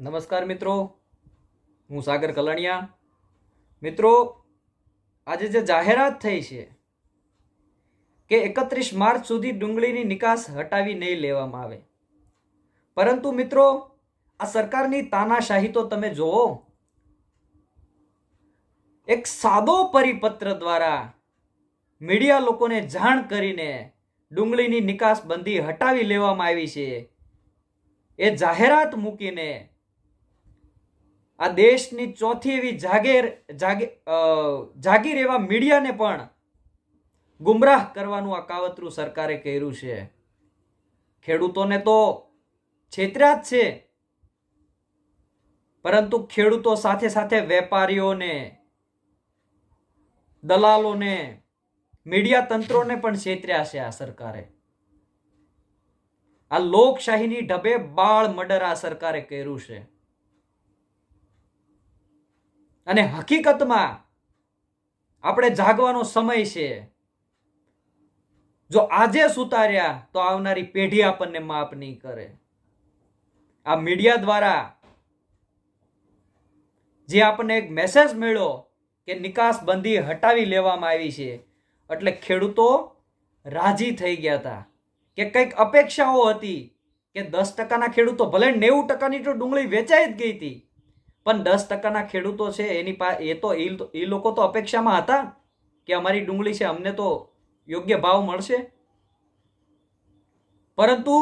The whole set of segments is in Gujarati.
નમસ્કાર મિત્રો. હું સાગર કલણિયા. મિત્રો, આજે જે જાહેરાત થઈ છે કે એકત્રીસ માર્ચ સુધી ડુંગળીની નિકાસ હટાવી નહીં લેવામાં આવે. પરંતુ મિત્રો, આ સરકારની તાનાશાહી તો તમે જુઓ. એક સાદો પરિપત્ર દ્વારા મીડિયા લોકોને જાણ કરીને ડુંગળીની નિકાસ બંધી હટાવી લેવામાં આવી છે. એ જાહેરાત મૂકીને આ દેશની ચોથી એવી જાગીર, જાગી જાગીર એવા મીડિયાને પણ ગુમરાહ કરવાનું આ કાવતરું સરકારે કર્યું છે. ખેડૂતોને તો છેતર્યા જ છે. પરંતુ ખેડૂતો સાથે સાથે વેપારીઓને, દલાલોને, મીડિયા તંત્રોને પણ છેતર્યા છે આ સરકારે. આ લોકશાહીની ઢબે બાળ મર્ડર આ સરકારે કર્યું છે. અને હકીકતમાં આપણે જાગવાનો સમય છે. જો આજે સુતાર્યા તો આવનારી પેઢી આપણને માફ નહીં કરે. આ મીડિયા દ્વારા જે આપણને એક મેસેજ મળ્યો કે નિકાસ બંધી હટાવી લેવામાં આવી છે, એટલે ખેડૂતો રાજી થઈ ગયા હતા. કે કંઈક અપેક્ષાઓ હતી કે દસ ટકાના ખેડૂતો ભલે નેવું ટકાની તો ડુંગળી વેચાઈ જ ગઈ હતી પણ દસ ટકાના ખેડૂતો છે, એની પા, એ તો એ લોકો તો અપેક્ષામાં હતા કે અમારી ડુંગળી છે, અમને તો યોગ્ય ભાવ મળશે. પરંતુ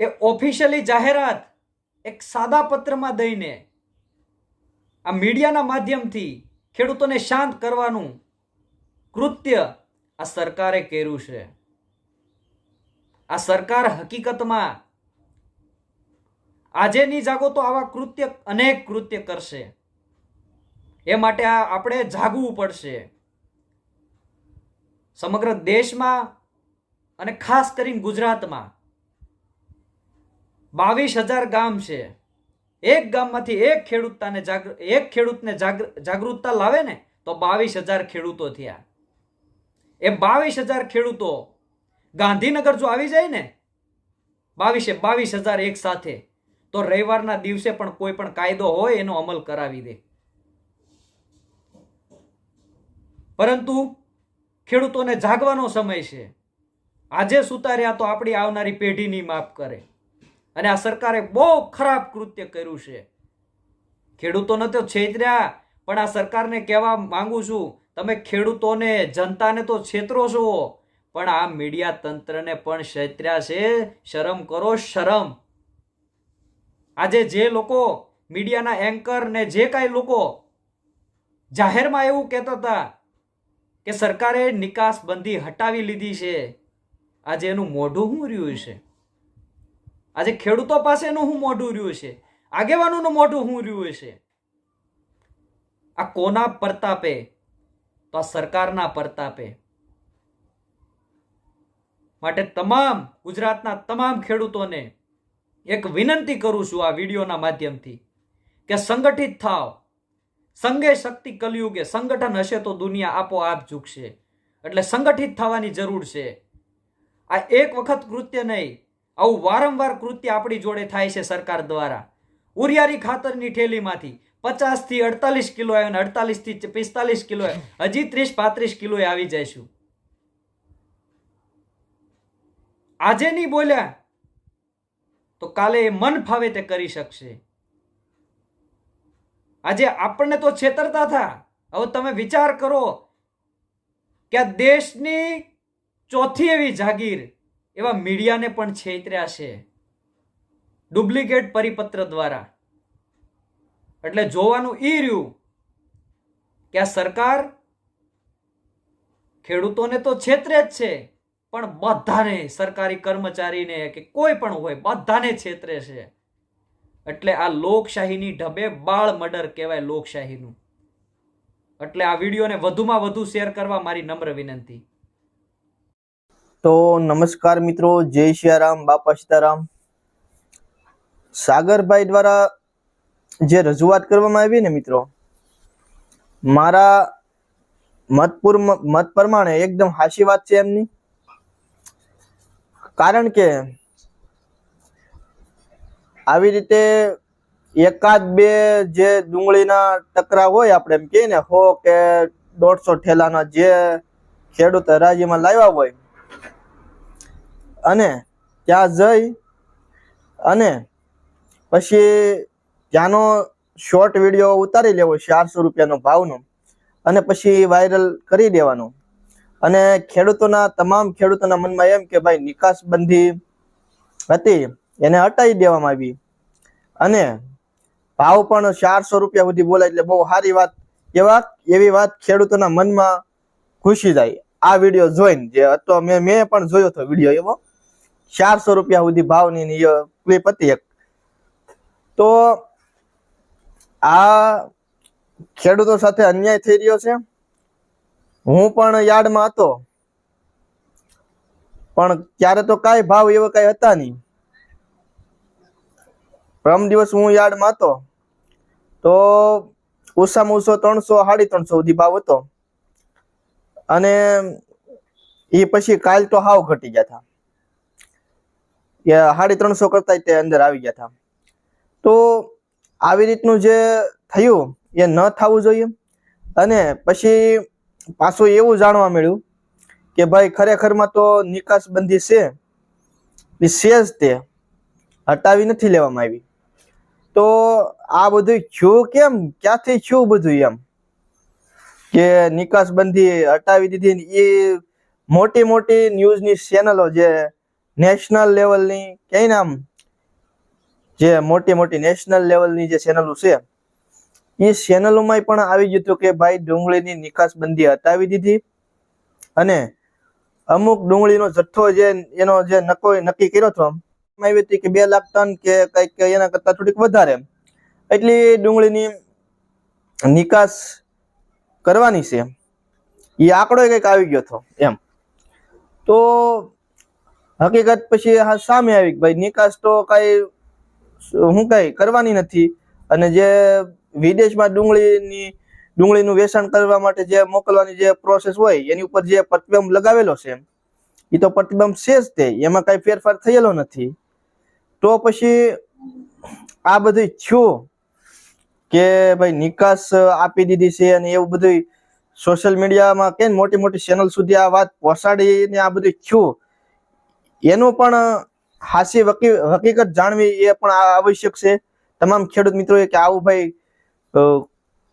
એ ઓફિશિયલી જાહેરાત એક સાદા પત્રમાં દઈને આ મીડિયાના માધ્યમથી ખેડૂતોને શાંત કરવાનું કૃત્ય આ સરકારે કર્યું છે. આ સરકાર હકીકતમાં આજે નહીં જાગો તો આવા કૃત્ય, અનેક કૃત્ય કરશે. એ માટે આ આપણે જાગવું પડશે. સમગ્ર દેશમાં અને ખાસ કરીને ગુજરાતમાં બાવીસ હજાર ગામ છે. એક ગામમાંથી એક ખેડૂતતાને જાગૃ, એક ખેડૂતને જાગૃતતા લાવે ને, તો બાવીસ હજાર ખેડૂતો થયા. એ બાવીસ હજાર ખેડૂતો ગાંધીનગર જો આવી જાય ને, બાવીસે બાવીસ હજાર એક સાથે તો રવિવારના દિવસે પણ કોઈ પણ કાયદો હોય એનો અમલ કરાવી દે. પરંતુ ખેડૂતોને જાગવાનો સમય છે. આજે સુતાર્યા તો આપણી આવનારી પેઢીની માફ કરે. અને આ સરકારે બહુ ખરાબ કૃત્ય કર્યું છે. ખેડૂતોને તો છેતર્યા, પણ આ સરકારને કહેવા માંગુ છું, તમે ખેડૂતોને, જનતાને તો છેતરો છો. પણ આ મીડિયા તંત્રને પણ છેતર્યા છે. શરમ કરો, શરમ. આજે જે લોકો મીડિયાના એન્કર ને જે કાંઈ લોકો જાહેરમાં એવું કહેતા હતા કે સરકારે નિકાસ બંધી હટાવી લીધી છે, આજે એનું મોઢું શું રહ્યું છે? આજે ખેડૂતો પાસેનું શું મોઢું રહ્યું છે? આગેવાનોનું મોઢું શું રહ્યું છે? આ કોના પરતાપે? તો આ સરકારના પરતાપે. માટે તમામ ગુજરાતના તમામ ખેડૂતોને એક વિનંતી કરું છું આ વિડીયોના માધ્યમથી કે સંગઠિત થાવ સંગે શક્તિ કલયુગે સંગઠન હશે તો દુનિયા આપોઆપ ઝૂકશે. એટલે સંગઠિત થવાની જરૂર છે. આ એક વખત કૃત્ય નહીં, આવું વારંવાર કૃત્ય આપણી જોડે થાય છે સરકાર દ્વારા. ઉરિયારી ખાતરની ઠેલીમાંથી પચાસથી અડતાલીસ કિલો આવ્યો ને અડતાલીસથી પિસ્તાલીસ કિલો હજી ત્રીસ પાંત્રીસ કિલોએ આવી જઈશું. આજે નહીં બોલ્યા તો કાલે એ મન ફાવે તે કરી શકશે. આજે આપણને તો છેતરતા હતા હવે તમે વિચાર કરો કે આ દેશની ચોથી એવી જાગીર એવા મીડિયાને પણ છેતર્યા છે. ડુપ્લિકેટ પરિપત્ર દ્વારા. એટલે જોવાનું એ રહ્યું કે આ સરકાર ખેડૂતોને તો છેતરે જ છે. પણ બધાને સરકારી કર્મચારીને કે કોઈ પણ હોય, બધાને છેતરે છે. એટલે આ લોકશાહીની ઢબે બાળ મર્ડર કહેવાય લોકશાહીનું. એટલે આ વિડીયોને વધુમાં વધુ શેર કરવા મારી નમ્ર વિનંતી. તો નમસ્કાર મિત્રો, જય સિયારામ બાપા સીતારામ. સાગરભાઈ દ્વારા જે રજૂઆત કરવામાં આવી ને મિત્રો, મારા મતપૂર મત પ્રમાણે એકદમ હાસી વાત છે એમની. કારણ કે આવી રીતે એકાદ બે જે ડુંગળીના ટકરા હોય આપણે એમ કહીએ ને, હો કે દોઢસો ઠેલાના જે ખેડૂત હરાજીમાં લાવ્યા હોય, અને ત્યાં જઈ અને પછી ત્યાંનો શોર્ટ વીડિયો ઉતારી લેવો, ચારસો રૂપિયાનો ભાવનો, અને પછી વાયરલ કરી દેવાનો. અને ખેડૂતોના, તમામ ખેડૂતોના મનમાં એમ કે ભાઈ નિકાસ બંધી હતી, એને હટાવી દેવામાં આવી. અને ભાવ પણ ચારસો રૂપિયા સુધી બોલાય એટલે બહુ સારી વાત, એવા, એવી વાત ખેડૂતોના મનમાં ખુશી જાય. આ વીડિયો જોઈને જે હતો, મેં મેં પણ જોયો હતો વીડિયો એવો. ચારસો રૂપિયા સુધી ભાવની ક્લિપ હતી એક. તો આ ખેડૂતો સાથે અન્યાય થઈ રહ્યો છે. હું પણ યાર્ડમાં હતો. પણ ત્યારે તો કાંઈ ભાવ એવા કાંઈ હતા નહીં. પ્રમ દિવસ હું યાર્ડમાં હતો. તો ઓછામાં ઓછો ત્રણસો, સાડી ત્રણસો સુધી ભાવ હતો. અને એ પછી કાલ તો હાવ ઘટી ગયા હતા એ સાડી ત્રણસો કરતા તે અંદર આવી ગયા હતા તો આવી રીતનું જે થયું, એ ન થવું જોઈએ. અને પછી પાછું એવું જાણવા મળ્યું કે ભાઈ ખરેખરમાં તો નિકાસબંધી છે, એ જ તે. હટાવી નથી લેવામાં આવી. તો આ બધું થયું કેમ? ક્યાંથી થયું બધું એમ? કે નિકાસબંધી હટાવી દીધી એ મોટી મોટી ન્યૂઝની ચેનલો જે નેશનલ લેવલની, કઈ નામ? જે મોટી મોટી નેશનલ લેવલની જે ચેનલો છે એ ચેનલોમાં પણ આવી હતું કે ભાઈ ડુંગળીની નિકાસબંધી હટાવી દીધી અને અમુક ડુંગળીનો જથ્થો જે એનો જે નકો નક્કી કર્યો હતો આવી હતી કે બે લાખ ટન કે કંઈક એના કરતાં થોડીક વધારે એટલી ડુંગળીની નિકાસ કરવાની છે. એ આંકડો કંઈક આવી ગયો હતો એમ. તો હકીકત પછી હા સામે આવી ભાઈ નિકાસ તો કાંઈ હું કઈ કરવાની નથી. અને જે વિદેશમાં ડુંગળીની, ડુંગળીનું વેચાણ કરવા માટે જે મોકલવાની જે પ્રોસેસ હોય, એની ઉપર જે પ્રતિબંધ લગાવેલો છે એ તો પ્રતિબંધ છે જ તે. એમાં કઈ ફેરફાર થયેલો નથી. તો પછી આ બધું થયું કે ભાઈ નિકાસ આપી દીધી છે અને એવું બધું સોશિયલ મીડિયામાં કે મોટી મોટી ચેનલ સુધી આ વાત પહોંચાડીને આ બધું થયું? એનું પણ હાસી હકીકત જાણવી એ પણ આવશ્યક છે. તમામ ખેડૂત મિત્રોએ કે આવું ભાઈ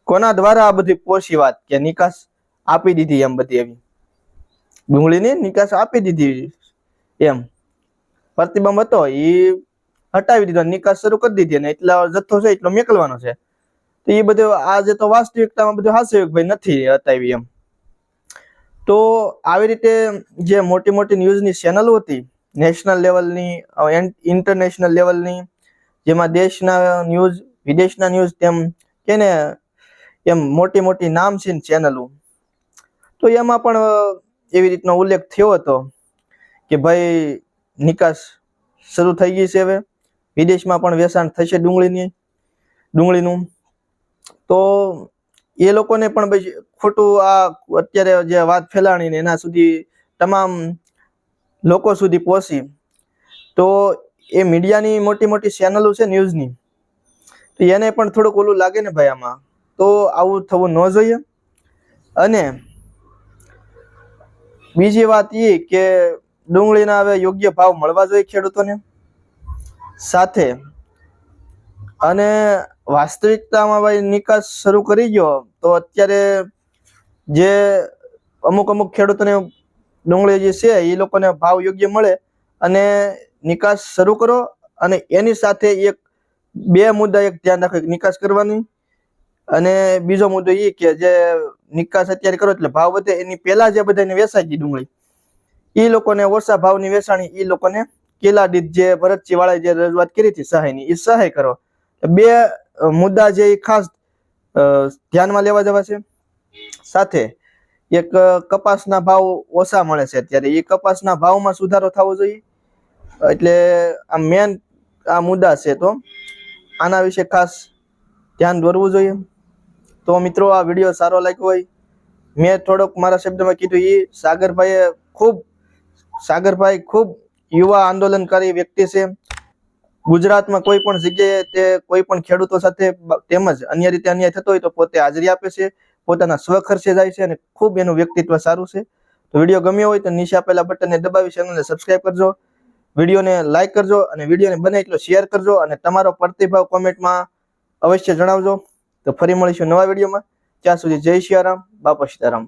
કોના દ્વારા આ બધી પોષી વાત કે નિકાસ આપી દીધી એમ બધી એવી? ડુંગળીની નિકાસ આપી દીધી એમ. પ્રતિબંધ હતો એ હટાવી દીધો, નિકાસ શરૂ કરી દીધી અને એટલા જથ્થો છે, એટલો મેકલવાનો છે. તો એ બધું આજે તો વાસ્તવિકતામાં બધું હાસ્યવિક ભાઈ નથી હટાવી એમ. તો આવી રીતે જે મોટી મોટી ન્યૂઝની ચેનલો હતી, નેશનલ લેવલની ઇન્ટરનેશનલ લેવલની, જેમાં દેશના ન્યૂઝ, વિદેશના ન્યૂઝ તેમ કે ને એમ મોટી મોટી નામ છે ચેનલો તો એમાં પણ એવી રીતનો ઉલ્લેખ થયો હતો કે ભાઈ નિકાસ શરૂ થઈ ગઈ છે હવે. વિદેશમાં પણ વેચાણ થશે ડુંગળીની, ડુંગળીનું. તો એ લોકોને પણ ભાઈ ખોટું આ અત્યારે જે વાત ફેલાણી ને એના સુધી તમામ લોકો સુધી પહોંચી. તો એ મીડિયાની મોટી મોટી ચેનલો છે ન્યૂઝની. તો એને પણ થોડુંક ઓલું લાગે ને ભાઈ આમાં. તો આવું થવું ન જોઈએ. અને બીજી વાત એ કે ડુંગળીના હવે યોગ્ય ભાવ મળવા જોઈએ ખેડૂતોને. સાથે અને વાસ્તવિકતામાં ભાઈ નિકાસ શરૂ કરી ગયો, તો અત્યારે જે અમુક અમુક ખેડૂતોને ડુંગળી જે છે એ લોકોને ભાવ યોગ્ય મળે અને નિકાસ શરૂ કરો અને એની સાથે એક બે મુદ્દા એક ધ્યાન રાખો નિકાસ કરવાની અને બીજો મુદ્દો એ કે જે નિકાસ અત્યારે કરો એટલે ભાવ વધે, એની પહેલા જે બધાને વેચાઈ ગઈ ડુંગળી એ લોકોને ઓછા ભાવની વેચાણી એ લોકોને કેલા દીધ જે ભરતજી વાળા જે રજૂઆત કરી હતી સહાયની એ સહાય કરો. બે મુદ્દા જે ખાસ ધ્યાનમાં લેવા જવા છે. સાથે એક કપાસના ભાવ ઓછા મળે છે અત્યારે એ કપાસના ભાવમાં સુધારો થવો જોઈએ. એટલે આ મેન આ મુદ્દા છે તો. આના વિશે ખાસ ધ્યાન દોરવું જોઈએ. તો મિત્રો, આ વીડિયો સારો લાગ્યો હોય, મેં થોડોક મારા શબ્દમાં કીધું એ સાગરભાઈએ ખૂબ, સાગરભાઈ ખૂબ યુવા આંદોલનકારી વ્યક્તિ છે. ગુજરાતમાં કોઈ પણ જગ્યાએ તે કોઈ પણ ખેડૂતો સાથે તેમજ અન્ય રીતે અન્યાય થતો હોય તો પોતે હાજરી આપે છે, પોતાના સ્વખર્ચે જાય છે અને ખૂબ એનું વ્યક્તિત્વ સારું છે. તો વીડિયો ગમ્યો હોય તો નીચે આપેલા બટનને દબાવી ચેનલને સબસ્ક્રાઈબ કરજો. વિડીયોને લાઇક કરજો અને વિડીયોને બને એટલો શેર કરજો અને તમારો પ્રતિભાવ કોમેન્ટમાં અવશ્ય જણાવજો. તો ફરી મળીશું નવા વિડીયોમાં. ત્યાં સુધી જય સિયારામ બાપા સીતારામ.